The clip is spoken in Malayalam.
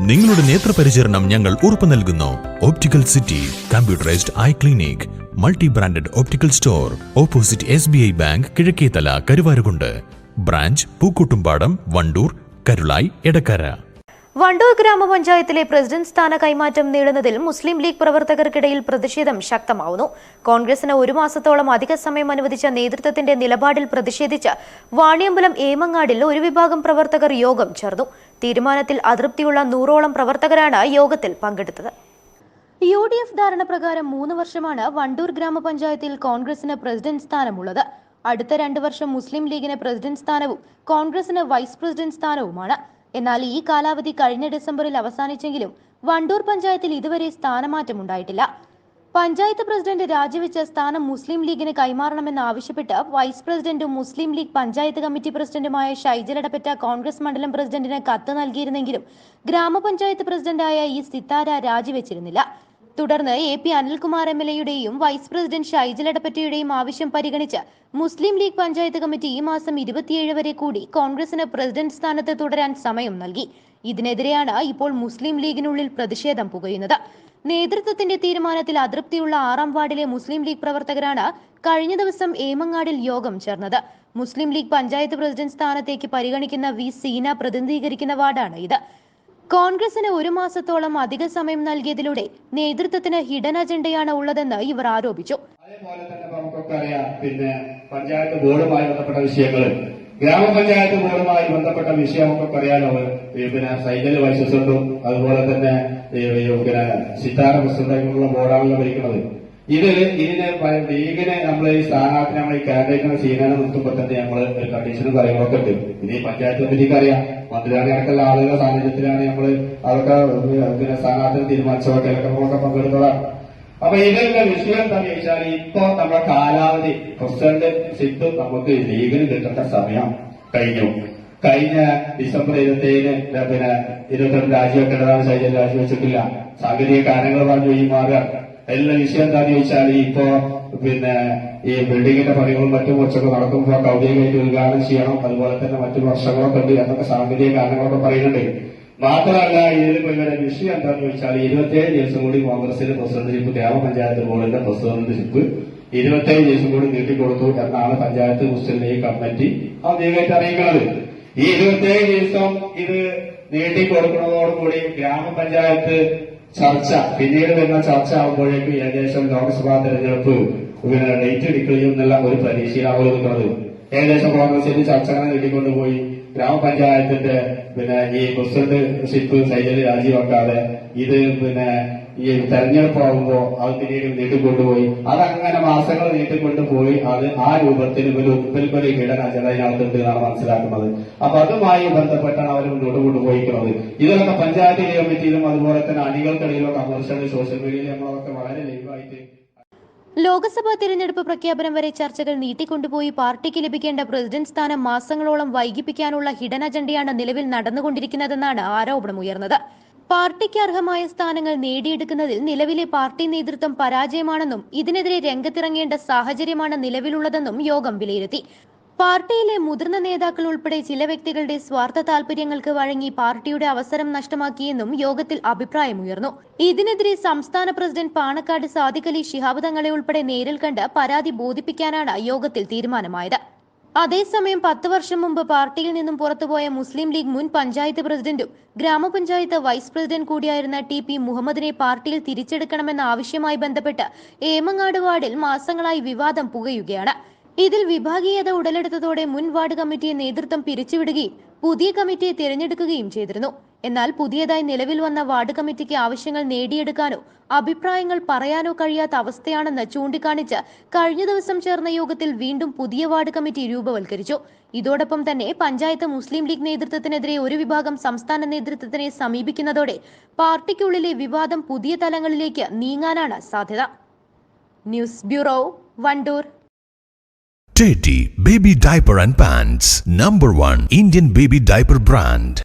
നിങ്ങളുടെ നേത്രപരിചരണം ഞങ്ങൾ ഉറപ്പു നൽകുന്നു. Optical city computerised eye clinic multi branded optical store opposite S B I bank Kizhakkethala Karuvarakundu branch Pookkottumpadam Wandoor Karulai Edakkara Wandoor ഗ്രാമപഞ്ചായത്തിലെ പ്രസിഡന്റ് സ്ഥാന കൈമാറ്റം നേടുന്നതിൽ മുസ്ലിം ലീഗ് പ്രവർത്തകർക്കിടയിൽ പ്രതിഷേധം ശക്തമാവുന്നു. കോൺഗ്രസിന് ഒരു മാസത്തോളം അധിക സമയം അനുവദിച്ച നേതൃത്വത്തിന്റെ നിലപാടിൽ പ്രതിഷേധിച്ച് വാണിയമ്പലം ഏമങ്ങാടിൽ ഒരു വിഭാഗം പ്രവർത്തകർ യോഗം ചേർന്നു. തീരുമാനത്തിൽ അതൃപ്തിയുള്ള നൂറോളം പ്രവർത്തകരാണ് യോഗത്തിൽ പങ്കെടുത്തത്. യു ഡി എഫ് ധാരണ പ്രകാരം മൂന്ന് വർഷമാണ് വണ്ടൂർ ഗ്രാമപഞ്ചായത്തിൽ കോൺഗ്രസിന് പ്രസിഡന്റ് സ്ഥാനമുള്ളത്. അടുത്ത രണ്ട് വർഷം മുസ്ലിം ലീഗിന് പ്രസിഡന്റ് സ്ഥാനവും കോൺഗ്രസിന് വൈസ് പ്രസിഡന്റ് സ്ഥാനവുമാണ്. എന്നാൽ ഈ കാലാവധി കഴിഞ്ഞ ഡിസംബറിൽ അവസാനിച്ചെങ്കിലും വണ്ടൂർ പഞ്ചായത്തിൽ ഇതുവരെ സ്ഥാനമാറ്റമുണ്ടായിട്ടില്ല. പഞ്ചായത്ത് പ്രസിഡന്റ് രാജിവെച്ച സ്ഥാനം മുസ്ലിം ലീഗിന് കൈമാറണമെന്ന് ആവശ്യപ്പെട്ട് വൈസ് പ്രസിഡന്റും മുസ്ലിം ലീഗ് പഞ്ചായത്ത് കമ്മിറ്റി പ്രസിഡന്റുമായ ഷൈജൽ എടപ്പറ്റ കോൺഗ്രസ് മണ്ഡലം പ്രസിഡന്റിന് കത്ത് നൽകിയിരുന്നെങ്കിലും ഗ്രാമപഞ്ചായത്ത് പ്രസിഡന്റായ ഈ സിത്താര രാജിവെച്ചിരുന്നില്ല. തുടർന്ന് A P Anilkumar M L എയുടെയും വൈസ് പ്രസിഡന്റ് ഷൈജൽ എടപ്പറ്റയുടെയും ആവശ്യം പരിഗണിച്ച് മുസ്ലിം ലീഗ് പഞ്ചായത്ത് കമ്മിറ്റി ഈ മാസം ഇരുപത്തിയേഴ് വരെ കൂടി കോൺഗ്രസിന് പ്രസിഡന്റ് സ്ഥാനത്ത് തുടരാൻ സമയം നൽകി. ഇതിനെതിരെയാണ് ഇപ്പോൾ മുസ്ലിം ലീഗിനുള്ളിൽ പ്രതിഷേധം പുകയുന്നത്. നേതൃത്വത്തിന്റെ തീരുമാനത്തിൽ അതൃപ്തിയുള്ള ആറാം വാർഡിലെ മുസ്ലിം ലീഗ് പ്രവർത്തകരാണ് കഴിഞ്ഞ ദിവസം ഏമങ്ങാടിൽ യോഗം ചേർന്നത്. മുസ്ലിം ലീഗ് പഞ്ചായത്ത് പ്രസിഡന്റ് സ്ഥാനത്തേക്ക് പരിഗണിക്കുന്ന വി സീന പ്രതിനിധീകരിക്കുന്ന വാർഡാണ് ഇത്. കോൺഗ്രസിന് ഒരു മാസത്തോളം അധിക സമയം നൽകിയതിലൂടെ നേതൃത്വത്തിന് ഹിഡൻ അജണ്ടയാണ് ഉള്ളതെന്ന് ഇവർ ആരോപിച്ചു. അതേപോലെ തന്നെ നമുക്കൊക്കെ അറിയാം പിന്നെ പഞ്ചായത്ത് ബോർഡുമായി ബന്ധപ്പെട്ട വിഷയങ്ങൾ ഗ്രാമപഞ്ചായത്ത് ബോർഡുമായി ബന്ധപ്പെട്ട വിഷയം ഒക്കെ പറയാനോ പിന്നെ സൈജൽ വൈസ് പ്രസിഡന്റും അതുപോലെ തന്നെ പിന്നെ സിത്താര പ്രസിഡന്റുള്ള ബോർഡാണല്ലോ ഭരിക്കുന്നത് ഇത് ഇതിന് ലീഗിനെ നമ്മൾ ഈ സ്ഥാനാർത്ഥി നമ്മൾ ഈ കാൻഡിഡേറ്റിനെ സീനാനെ നിർത്തുമ്പോൾ തന്നെ നമ്മൾ ഒരു കണ്ടീഷനും കാര്യങ്ങളൊക്കെ ഉണ്ട്. ഇനി പഞ്ചായത്ത് കമ്മിറ്റിക്ക് അറിയാം. മന്ത്രിയാണെ അടക്കമുള്ള ആളുകളുടെ സാന്നിധ്യത്തിലാണ് നമ്മൾ അതൊക്കെ പിന്നെ സ്ഥാനാർത്ഥിനെ തീരുമാനിച്ചതൊക്കെ അതിലൊക്കെ നമ്മളൊക്കെ പങ്കെടുത്തതാണ്. അപ്പൊ ഇതിന്റെ വിഷയം എന്താണെന്ന് ചോദിച്ചാൽ ഇപ്പൊ നമ്മുടെ കാലാവധി. പ്രസിഡന്റ് സിദ്ധു നമുക്ക് ലീഗിന് കിട്ടേണ്ട സമയം കഴിഞ്ഞു. കഴിഞ്ഞ ഡിസംബർ ഇരുപത്തിയേഴിന് പിന്നെ ഇരുപത്തിരണ്ട് രാജിവെക്കേണ്ടതാണ് ശൈലം രാജിവെച്ചിട്ടില്ല. സാങ്കേതിക കാരണങ്ങൾ പറഞ്ഞു ഈ മാറുക. എല്ലാ വിഷയം എന്താണെന്ന് ചോദിച്ചാൽ ഇപ്പോ പിന്നെ ഈ ബിൽഡിങ്ങിന്റെ പണികളും മറ്റും കുറച്ചൊക്കെ നടക്കുമ്പോൾ ഔദ്യോഗികമായിട്ട് ഉദ്ഘാടനം ചെയ്യണം. അതുപോലെ തന്നെ മറ്റു വർഷങ്ങളൊക്കെ ഉണ്ട് എന്നൊക്കെ സാങ്കേതിക കാരണങ്ങളൊക്കെ പറയുന്നുണ്ട്. മാത്രമല്ല ഇവരുടെ വിഷയം എന്താണെന്ന് വെച്ചാൽ ഇരുപത്തിയേഴ് ദിവസം കൂടി കോൺഗ്രസിന്റെ പ്രസിഡന്റ്ഷിപ്പ് ഗ്രാമപഞ്ചായത്ത് ബോർഡിന്റെ പ്രസിഡന്റ്ഷിപ്പ് ഇരുപത്തിയേഴ് ദിവസം കൂടി നീട്ടിക്കൊടുത്തു എന്നാണ് പഞ്ചായത്ത് മുസ്ലിം ലീഗ് കമ്മിറ്റി ഔദ്യോഗികമായിട്ട് അറിയിക്കുന്നത്. ഈ ഇരുപത്തിയേഴ് ദിവസം ഇത് നീട്ടിക്കൊടുക്കുന്നതോടുകൂടി ഗ്രാമപഞ്ചായത്ത് ചർച്ച പിന്നീട് വരുന്ന ചർച്ച ആകുമ്പോഴേക്കും ഏകദേശം ലോക്സഭാ തെരഞ്ഞെടുപ്പ് ഇങ്ങനെ ഡേറ്റ് എടുക്കുകയും എന്നുള്ള ഒരു പ്രതീക്ഷയിലാണ് നിൽക്കുന്നത് ഏകദേശം കോൺഗ്രസിന്റെ ചർച്ചകൾ നീട്ടിക്കൊണ്ടുപോയി. ഗ്രാമപഞ്ചായത്തിന്റെ പിന്നെ ഈ പ്രസിഡന്റ്ഷിപ്പ് സൈഡിൽ രാജിവെക്കാതെ ഇത് പിന്നെ ഈ തെരഞ്ഞെടുപ്പ് ആകുമ്പോൾ അത് പിന്നീട് നീട്ടിക്കൊണ്ടുപോയി. അതങ്ങനെ മാസങ്ങൾ നീട്ടിക്കൊണ്ടുപോയി. അത് ആ രൂപത്തിൽ ഒരു ഉപ്പിൽക്കൊരു ഘടന അതിനകത്തുണ്ട് എന്നാണ് മനസ്സിലാക്കുന്നത്. അപ്പൊ അതുമായി ബന്ധപ്പെട്ടാണ് അവർ മുന്നോട്ട് കൊണ്ടുപോയിരിക്കുന്നത് ഇതിലൊക്കെ പഞ്ചായത്ത് കമ്മിറ്റിയിലും അതുപോലെ തന്നെ അണികൾക്കിടയിലൊക്കെ അമർഷങ്ങൾ സോഷ്യൽ മീഡിയയിൽ നമ്മളൊക്കെ വളരെ ലൈവായിട്ട് ലോക്സഭാ തിരഞ്ഞെടുപ്പ് പ്രഖ്യാപനം വരെ ചർച്ചകൾ നീട്ടിക്കൊണ്ടുപോയി പാർട്ടിക്ക് ലഭിക്കേണ്ട പ്രസിഡന്റ് സ്ഥാനം മാസങ്ങളോളം വൈകിപ്പിക്കാനുള്ള ഹിഡൻ അജണ്ടയാണ് നിലവിൽ നടന്നുകൊണ്ടിരിക്കുന്നതെന്നാണ് ആരോപണമുയർന്നത് പാർട്ടിക്ക് അർഹമായ സ്ഥാനങ്ങൾ നേടിയെടുക്കുന്നതിൽ നിലവിലെ പാർട്ടി നേതൃത്വം പരാജയമാണെന്നും ഇതിനെതിരെ രംഗത്തിറങ്ങേണ്ട സാഹചര്യമാണ് നിലവിലുള്ളതെന്നും യോഗം വിലയിരുത്തി. പാർട്ടിയിലെ മുതിർന്ന നേതാക്കൾ ഉൾപ്പെടെ ചില വ്യക്തികളുടെ സ്വാർത്ഥ താൽപര്യങ്ങൾക്ക് വഴങ്ങി പാർട്ടിയുടെ അവസരം നഷ്ടമാക്കിയെന്നും യോഗത്തിൽ അഭിപ്രായമുയർന്നു. ഇതിനെതിരെ സംസ്ഥാന പ്രസിഡന്റ് പാണക്കാട് സാദിഖ് അലി ശിഹാബ് തങ്ങളെ ഉൾപ്പെടെ നേരിൽ കണ്ട് പരാതി ബോധിപ്പിക്കാനാണ് യോഗത്തിൽ തീരുമാനമായത്. അതേസമയം പത്ത് വർഷം മുമ്പ് പാർട്ടിയിൽ നിന്നും പുറത്തുപോയ മുസ്ലിം ലീഗ് മുൻ പഞ്ചായത്ത് പ്രസിഡന്റും ഗ്രാമപഞ്ചായത്ത് വൈസ് പ്രസിഡന്റ് കൂടിയായിരുന്ന ടി പി മുഹമ്മദിനെ പാർട്ടിയിൽ തിരിച്ചെടുക്കണമെന്ന ആവശ്യവുമായി ബന്ധപ്പെട്ട് ഏമങ്ങാട് വാർഡിൽ മാസങ്ങളായി വിവാദം പുകയുകയാണ്. ഇതിൽ വിഭാഗീയത ഉടലെടുത്തതോടെ മുൻ വാർഡ് കമ്മിറ്റിയെ നേതൃത്വം പിരിച്ചുവിടുകയും പുതിയ കമ്മിറ്റിയെ തിരഞ്ഞെടുക്കുകയും ചെയ്തിരുന്നു. എന്നാൽ പുതിയതായി നിലവിൽ വന്ന വാർഡ് കമ്മിറ്റിക്ക് ആവശ്യങ്ങൾ നേടിയെടുക്കാനോ അഭിപ്രായങ്ങൾ പറയാനോ കഴിയാത്ത അവസ്ഥയാണെന്ന് ചൂണ്ടിക്കാണിച്ച് കഴിഞ്ഞ ദിവസം ചേർന്ന യോഗത്തിൽ വീണ്ടും പുതിയ വാർഡ് കമ്മിറ്റി രൂപവൽക്കരിച്ചു. ഇതോടൊപ്പം തന്നെ പഞ്ചായത്ത് മുസ്ലിം ലീഗ് നേതൃത്വത്തിനെതിരെ ഒരു വിഭാഗം സംസ്ഥാന നേതൃത്വത്തിനെ സമീപിക്കുന്നതോടെ പാർട്ടിക്കുള്ളിലെ വിവാദം പുതിയ തലങ്ങളിലേക്ക് നീങ്ങാനാണ് സാധ്യത. News bureau Wandoor. JD Baby Diaper and Pants, number one Indian baby diaper brand.